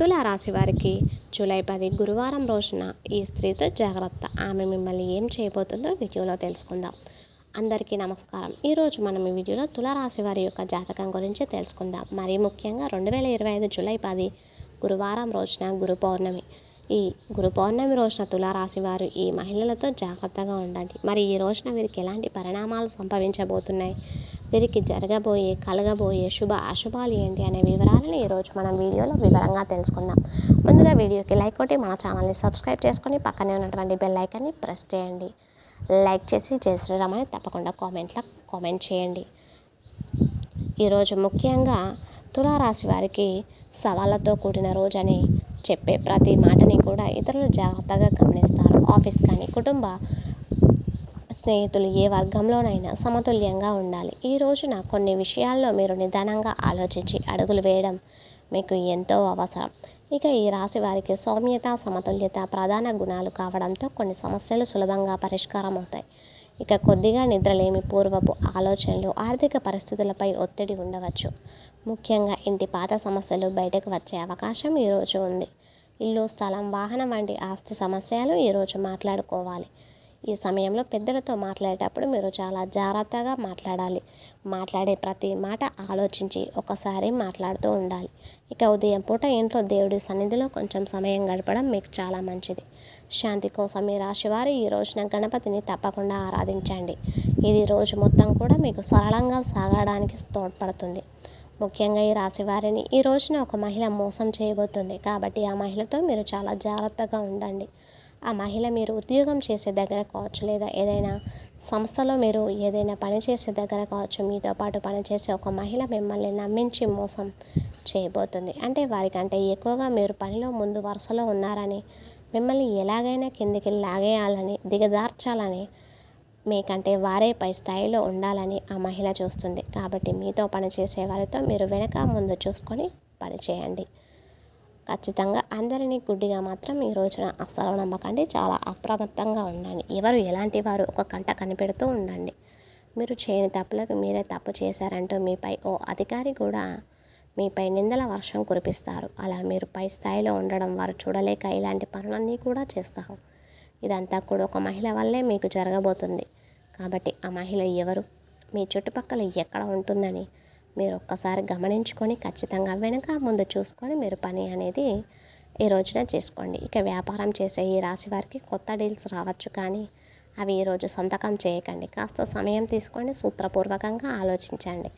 తులారాశి వారికి జూలై పది గురువారం రోజున ఈ స్త్రీతో జాగ్రత్త. ఆమె మిమ్మల్ని ఏం చేయబోతుందో వీడియోలో తెలుసుకుందాం. అందరికీ నమస్కారం. ఈరోజు మనం ఈ వీడియోలో తులారాశి వారి యొక్క జాతకం గురించి తెలుసుకుందాం. మరీ ముఖ్యంగా రెండు వేల ఇరవై ఐదు జూలై పది గురువారం రోజున గురు పౌర్ణమి. ఈ గురు పౌర్ణమి రోజున తులారాశి వారు ఈ మహిళలతో జాగ్రత్తగా ఉండండి. మరి ఈ రోజున వీరికి ఎలాంటి పరిణామాలు సంభవించబోతున్నాయి? వీరికి జరగబోయే కలగబోయే శుభ అశుభాలు ఏంటి అనే వివరాలను ఈరోజు మనం వీడియోలో వివరంగా తెలుసుకుందాం. ముందుగా వీడియోకి లైక్ కొట్టి మన ఛానల్ని సబ్స్క్రైబ్ చేసుకొని పక్కనే ఉన్నటువంటి బెల్ ఐకాన్ని ప్రెస్ చేయండి. లైక్ చేసి జయ శ్రీరామని తప్పకుండా కామెంట్లో కామెంట్ చేయండి. ఈరోజు ముఖ్యంగా తులారాశి వారికి సవాళ్ళతో కూడిన రోజని చెప్పే ప్రతి మాటని కూడా ఇతరులు జాగ్రత్తగా గమనిస్తారు. ఆఫీస్ కానీ కుటుంబ స్నేహితులు ఏ వర్గంలోనైనా సమతుల్యంగా ఉండాలి. ఈ రోజున కొన్ని విషయాల్లో మీరు నిదానంగా ఆలోచించి అడుగులు వేయడం మీకు ఎంతో అవసరం. ఇక ఈ రాశి వారికి సౌమ్యత సమతుల్యత ప్రధాన గుణాలు కావడంతో కొన్ని సమస్యలు సులభంగా పరిష్కారం అవుతాయి ఇక కొద్దిగా నిద్రలేమి పూర్వపు ఆలోచనలు ఆర్థిక పరిస్థితులపై ఒత్తిడి ఉండవచ్చు. ముఖ్యంగా ఇంటి పాత సమస్యలు బయటకు వచ్చే అవకాశం ఈరోజు ఉంది. ఇల్లు స్థలం వాహనం వంటి ఆస్తి సమస్యలు ఈరోజు మాట్లాడుకోవాలి. ఈ సమయంలో పెద్దలతో మాట్లాడేటప్పుడు మీరు చాలా జాగ్రత్తగా మాట్లాడాలి. మాట్లాడే ప్రతి మాట ఆలోచించి ఒకసారి మాట్లాడుతూ ఉండాలి. ఇక ఉదయం పూట ఇంట్లో దేవుడి సన్నిధిలో కొంచెం సమయం గడపడం మీకు చాలా మంచిది. శాంతి కోసం ఈ రాశివారు ఈ రోజున గణపతిని తప్పకుండా ఆరాధించండి. ఇది రోజు మొత్తం కూడా మీకు సరళంగా సాగడానికి తోడ్పడుతుంది. ముఖ్యంగా ఈ రాశి వారిని ఈ రోజున ఒక మహిళ మోసం చేయబోతుంది. కాబట్టి ఆ మహిళతో మీరు చాలా జాగ్రత్తగా ఉండండి. ఆ మహిళ మీరు ఉద్యోగం చేసే దగ్గర కావచ్చు లేదా ఏదైనా సంస్థలో మీరు ఏదైనా పని చేసే దగ్గర కావచ్చు మీతో పాటు పనిచేసే ఒక మహిళ మిమ్మల్ని నమ్మించి మోసం చేయబోతుంది. అంటే వారికంటే ఎక్కువగా మీరు పనిలో ముందు వరుసలో ఉన్నారని మిమ్మల్ని ఎలాగైనా కిందికి లాగేయాలని దిగదార్చాలని మీకంటే వారే పై స్థాయిలో ఉండాలని ఆ మహిళ చూస్తుంది. కాబట్టి మీతో పనిచేసే వారితో మీరు వెనక ముందు చూసుకొని పనిచేయండి ఖచ్చితంగా అందరినీ గుడ్డిగా మాత్రం ఈ రోజున అస్సలు నమ్మకండి. చాలా అప్రమత్తంగా ఉండండి. ఎవరు ఎలాంటి వారు ఒక కంట కనిపెడుతూ ఉండండి. మీరు చేయని తప్పులకు మీరే తప్పు చేశారంటూ మీపై ఓ అధికారి కూడా మీపై నిందల వర్షం కురిపిస్తారు. అలా మీరు పై స్థాయిలో ఉండడం వారు చూడలేక ఇలాంటి పనులన్నీ కూడా చేస్తారు. ఇదంతా కూడా ఒక మహిళ వల్లే మీకు జరగబోతుంది. కాబట్టి ఆ మహిళ ఎవరు? మీ చుట్టుపక్కల ఎక్కడ ఉంటుందని మీరు ఒక్కసారి గమనించుకొని ఖచ్చితంగా వెనుక ముందు చూసుకొని మీరు పని అనేది ఈ రోజున చేసుకోండి. ఇక వ్యాపారం చేసే ఈ రాశి వారికి కొత్త డీల్స్ రావచ్చు కానీ అవి ఈరోజు సంతకం చేయకండి. కాస్త సమయం తీసుకొని సూత్రపూర్వకంగా ఆలోచించండి.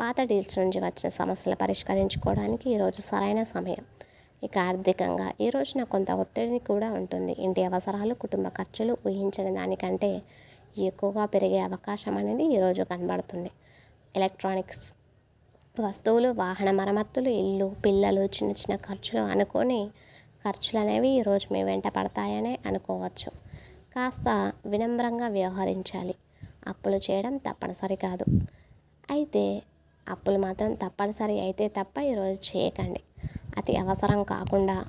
పాత డీల్స్ నుంచి వచ్చిన సమస్యలు పరిష్కరించుకోవడానికి ఈరోజు సరైన సమయం. ఇక ఆర్థికంగా ఈ రోజున కొంత ఒత్తిడిని కూడా ఉంటుంది. ఇంటి అవసరాలు కుటుంబ ఖర్చులు ఊహించిన దానికంటే ఎక్కువగా పెరిగే అవకాశం అనేది ఈరోజు కనబడుతుంది. ఎలక్ట్రానిక్స్ వస్తువులు వాహన మరమ్మతులు ఇల్లు పిల్లలు చిన్న చిన్న ఖర్చులు అనుకొని ఖర్చులు అనేవి ఈరోజు మీ వెంట పడతాయనే అనుకోవచ్చు. కాస్త వినమ్రంగా వ్యవహరించాలి. అప్పులు చేయడం తప్పనిసరి కాదు. అయితే అప్పులు మాత్రం తప్పనిసరి అయితే తప్ప ఈరోజు చేయకండి. అతి అవసరం కాకుండా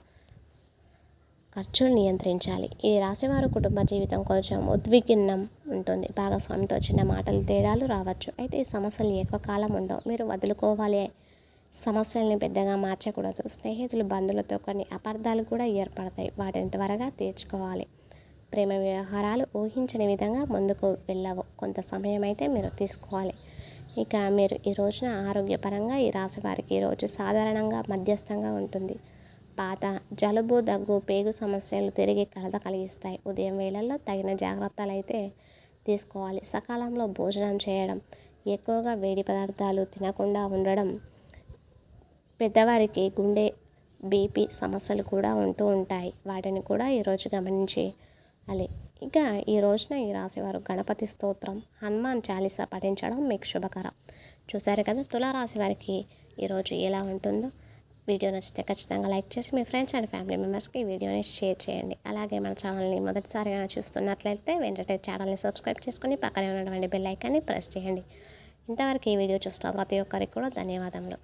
ఖర్చులు నియంత్రించాలి. ఈ రాశివారు కుటుంబ జీవితం కొంచెం ఉద్విగ్నం ఉంటుంది. భాగస్వామితో చిన్న మాటలు తేడాలు రావచ్చు. అయితే ఈ సమస్యలు ఎక్కువ కాలం ఉండవు. మీరు వదులుకోవాలి. సమస్యల్ని పెద్దగా మార్చకూడదు. స్నేహితులు బంధువులతో కొన్ని అపార్థాలు కూడా ఏర్పడతాయి. వాటిని త్వరగా తీర్చుకోవాలి. ప్రేమ వ్యవహారాలు ఊహించని విధంగా ముందుకు వెళ్ళవు. కొంత సమయం అయితే మీరు తీసుకోవాలి. ఇక మీరు ఈ రోజున ఆరోగ్యపరంగా ఈ రాశి వారికి ఈరోజు సాధారణంగా మధ్యస్థంగా ఉంటుంది. పాత జలుబు దగ్గు పేగు సమస్యలు తిరిగి కలత కలిగిస్తాయి. ఉదయం వేళల్లో తగిన జాగ్రత్తలు అయితే తీసుకోవాలి. సకాలంలో భోజనం చేయడం ఎక్కువగా వేడి పదార్థాలు తినకుండా ఉండడం పెద్దవారికి గుండె బీపీ సమస్యలు కూడా ఉంటూ ఉంటాయి. వాటిని కూడా ఈరోజు గమనించి అలే ఇక ఈ రోజున ఈ రాశివారు గణపతి స్తోత్రం హనుమాన్ చాలీసా పఠించడం మీకు శుభకరం. చూసారు కదా తులారాశి వారికి ఈరోజు ఎలా ఉంటుందో? వీడియో నచ్చితే ఖచ్చితంగా లైక్ చేసి మీ ఫ్రెండ్స్ అండ్ ఫ్యామిలీ మెంబర్స్కి ఈ వీడియోని షేర్ చేయండి. అలాగే మన ఛానల్ని మొదటిసారిగా చూస్తున్నట్లయితే వెంటనే ఛానల్ని సబ్స్క్రైబ్ చేసుకొని పక్కనే ఉన్నటువంటి బెల్ ఐకాన్ని ప్రెస్ చేయండి. ఇంతవరకు ఈ వీడియో చూస్తాం ప్రతి ఒక్కరికి కూడా ధన్యవాదములు.